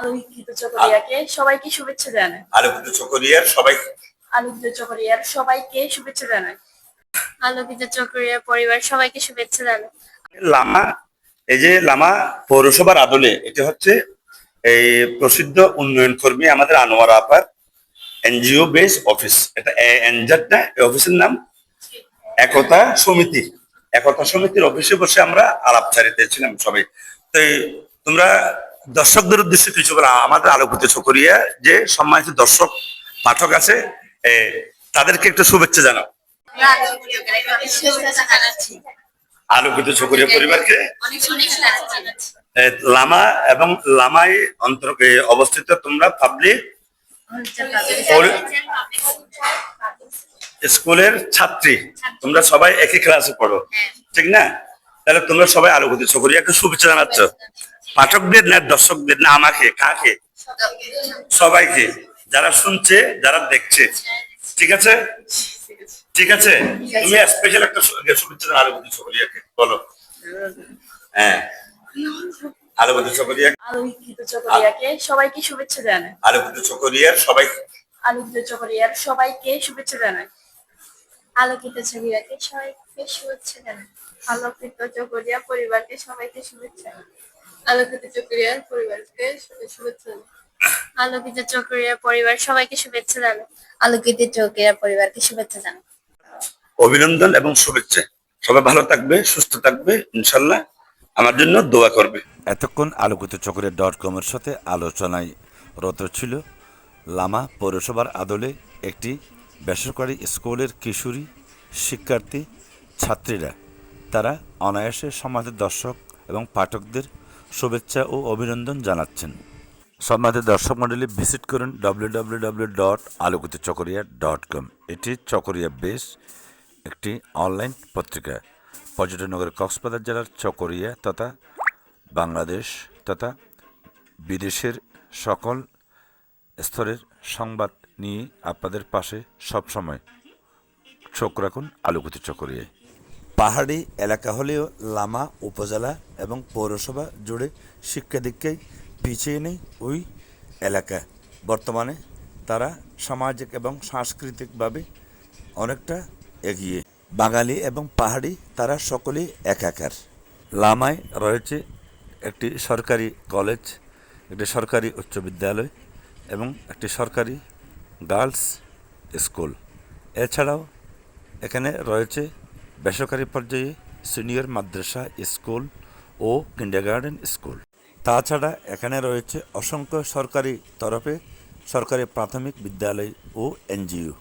আলোকিত চকরিয়াকে সবাইকে শুভেচ্ছা জানাই। আলোকিত চকরিয়ার সবাই আলোকিত চকরিয়ার সবাইকে শুভেচ্ছা জানাই। আলোকিত চকরিয়ার পরিবার সবাইকে শুভেচ্ছা জানাই। লামা এই যে লামা পৌরসভার আদলে এটা হচ্ছে এই প্রসিদ্ধ উন্নয়ন কর্মী আমাদের আনোয়ার আপার এনজিও বেস অফিস। এটা এনজার না এই অফিসের নাম? একতা সমিতি। একতা সমিতির অফিসে বসে আমরা আলাপ চারিতেছিলাম সবাই। তো এই তোমরা দর্শকদের উদ্দেশ্যে কিছু আমাদের আলোকিত চকরিয়া যে সম্মানিত দর্শক, পাঠক আছে তাদেরকে একটু শুভেচ্ছা জানাও। আলোকিত চকরিয়া পরিবারকে। লামা এবং লামাই অন্তর্কে অবস্থিত তোমরা পাবলিক স্কুলের ছাত্রী। তোমরা সবাই একই ক্লাসে পড়ো। ঠিক না? তাহলে তোমরা সবাই আলোকিত চকরিয়াকে শুভেচ্ছা জানাচ্ছ। পাঠকদের না দর্শকদের না আমাকে কাকে? সবাইকে যারা শুনছে যারা দেখছে। ঠিক আছে? ঠিক আছে? তুমি স্পেশাল একটা শুভেচ্ছা আলোকিত চকরিয়াকে বলো। হ্যাঁ। আলোকিত চকরিয়া আলোকিত চকরিয়াকে সবাইকে শুভেচ্ছা জানাই। আলোকিত চকরিয়ার সবাই আলোকিত চকরিয়ার সবাইকে শুভেচ্ছা জানাই। আলোকিত চকরিয়াকে সবাইকে শুভেচ্ছা জানাই। আলোকিত চকরিয়া পরিবারকে সবাইকে শুভেচ্ছা আলোকিত চকরিয়ার পরিবারকে শুভেচ্ছা জানাই। আলোকিত চকরিয়ার পরিবার সবাইকে শুভেচ্ছা জানাই। আলোকিত চকরিয়ার পরিবারকে শুভেচ্ছা জানাই। অভিনন্দন এবং শুভেচ্ছা। সবাই ভালো থাকবে সুস্থ থাকবে ইনশাল্লাহ আমার জন্য দোয়া করবে। এতক্ষণ আলোকিত চক্রের ডট কমের সাথে আলোচনায় রত ছিল লামা পৌরসভার আদলে একটি বেসরকারি স্কুলের কিশোরী শিক্ষার্থী ছাত্রীরা, তারা অনায়াসে সমাজের দর্শক এবং পাঠকদের শুভেচ্ছা ও অভিনন্দন জানাচ্ছেন। সম্মানিত দর্শক মণ্ডলী, ভিজিট করুন ডাব্লিউ ডট আলোকিত চকরিয়া ডট কম এটি চকরিয়া বেস, একটি অনলাইন পত্রিকা। পর্যটন নগর কক্সবাজার জেলার চকরিয়া তথা বাংলাদেশ তথা বিদেশের সকল স্তরের সংবাদ নিয়ে আপনাদের পাশে সবসময় চোখ রাখুন আলোকিত চকরিয়ায়। পাহাড়ি এলাকা হলেও লামা উপজেলা এবং পৌরসভা জুড়ে শিক্ষা দীক্ষায় পিছিয়ে নেই ওই এলাকা। বর্তমানে তারা সামাজিক এবং সাংস্কৃতিকভাবে অনেকটা এগিয়ে। বাঙালি এবং পাহাড়ি তারা সকলেই একাকার। লামায় রয়েছে একটি সরকারি কলেজ, একটি সরকারি উচ্চ বিদ্যালয় এবং একটি সরকারি গার্লস স্কুল। এছাড়াও এখানে রয়েছে বেসরকারি পর্যায়ে সিনিয়র মাদ্রাসা স্কুল ও কিন্ডারগার্ডেন স্কুল। তাছাড়া এখানে রয়েছে অসংখ্য সরকারি তরফে সরকারি প্রাথমিক বিদ্যালয় ও এনজিও।